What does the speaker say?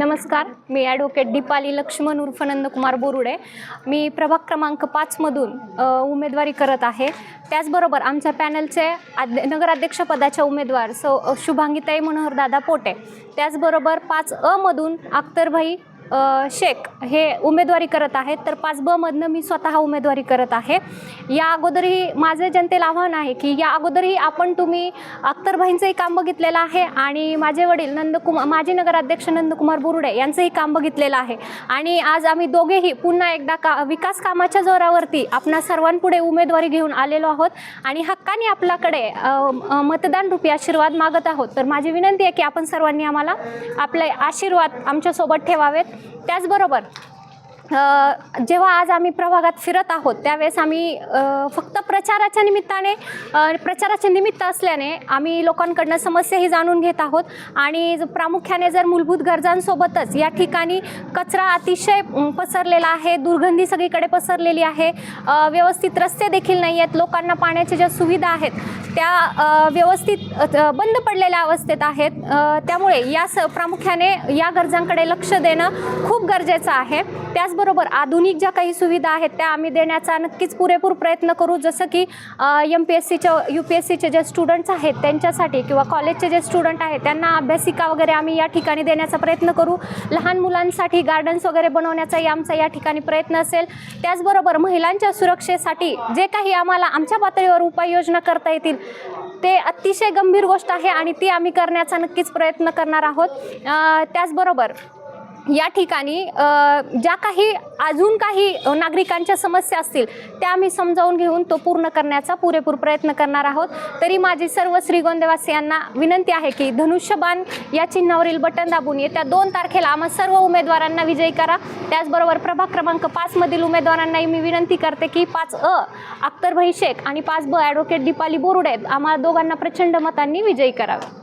नमस्कार. मी ॲडव्होकेट दीपाली लक्ष्मण उर्फ नंदकुमार बोरुडे. मी प्रभाग क्रमांक पाचमधून उमेदवारी करत आहे. त्याचबरोबर आमच्या पॅनलचे आद्य नगराध्यक्षपदाच्या उमेदवार सौ शुभांगीताई मनोहरदादा पोटे. त्याचबरोबर पाच अमधून अख्तरभाई शेख हे उमेदवारी करत आहेत. तर पाच ब मधनं मी स्वतः उमेदवारी करत आहे. या अगोदरही माझे जनतेला आव्हान आहे की या अगोदरही आपण तुम्ही अख्तरभाईंचंही काम बघितलेलं आहे आणि माझे वडील नंदकुमार माजी नगराध्यक्ष नंदकुमार बुरुडे यांचंही काम बघितलेलं आहे. आणि आज आम्ही दोघेही पुन्हा एकदा का विकास कामाच्या जोरावरती आपणा सर्वांपुढे उमेदवारी घेऊन आलेलो आहोत आणि हक्काने आपल्याकडे मतदान रूपी आशीर्वाद मागत आहोत. तर माझी विनंती आहे की आपण सर्वांनी आम्हाला आपले आशीर्वाद आमच्यासोबत ठेवावेत. त्याचबरोबर जेव्हा आज आम्ही प्रभागात फिरत आहोत त्यावेळेस आम्ही फक्त प्रचाराच्या निमित्ताने प्रचाराच्या प्रचाराचे निमित्त असल्याने आम्ही लोकांकडनं समस्याही जाणून घेत आहोत. आणि प्रामुख्याने जर मूलभूत गरजांसोबतच या ठिकाणी कचरा अतिशय पसरलेला आहे दुर्गंधी सगळीकडे पसरलेली आहे व्यवस्थित रस्ते देखील नाही आहेत लोकांना पाण्याच्या ज्या सुविधा आहेत त्या व्यवस्थित बंद पडलेल्या अवस्थेत आहेत. त्यामुळे या स प्रामुख्याने या गरजांकडे लक्ष देणं खूप गरजेचं आहे. त्याचबरोबर आधुनिक ज्या काही सुविधा आहेत त्या आम्ही देण्याचा नक्कीच पुरेपूर प्रयत्न करू. जसं की एम पी एस सीच्या यू पी एस सीचे जे स्टुडंट्स आहेत त्यांच्यासाठी किंवा कॉलेजचे जे स्टुडंट आहेत त्यांना अभ्यासिका वगैरे आम्ही या ठिकाणी देण्याचा प्रयत्न करू. लहान मुलांसाठी गार्डन्स वगैरे बनवण्याचाही आमचा या ठिकाणी प्रयत्न असेल. त्याचबरोबर महिलांच्या सुरक्षेसाठी जे काही आम्हाला आमच्या पातळीवर उपाययोजना करता येतील ते अतिशय गंभीर गोष्ट आहे आणि ती आम्ही करण्याचा नक्कीच प्रयत्न करणार आहोत. त्याचबरोबर या ठिकाणी ज्या काही अजून काही नागरिकांच्या समस्या असतील त्या आम्ही समजावून घेऊन तो पूर्ण करण्याचा पुरेपूर प्रयत्न करणार आहोत. तरी माझी सर्व श्रीगोंदेवासियांना विनंती आहे की धनुष्यबाण या चिन्हावरील बटन दाबून येत्या दोन तारखेला आम्हा सर्व उमेदवारांना विजयी करा. त्याचबरोबर प्रभाग क्रमांक पाचमधील उमेदवारांनाही मी विनंती करते की पाच अ अख्तर शेख आणि पाच ब ॲडव्होकेट दीपाली बोरुडे आम्हाला दोघांना प्रचंड मतांनी विजयी करावे.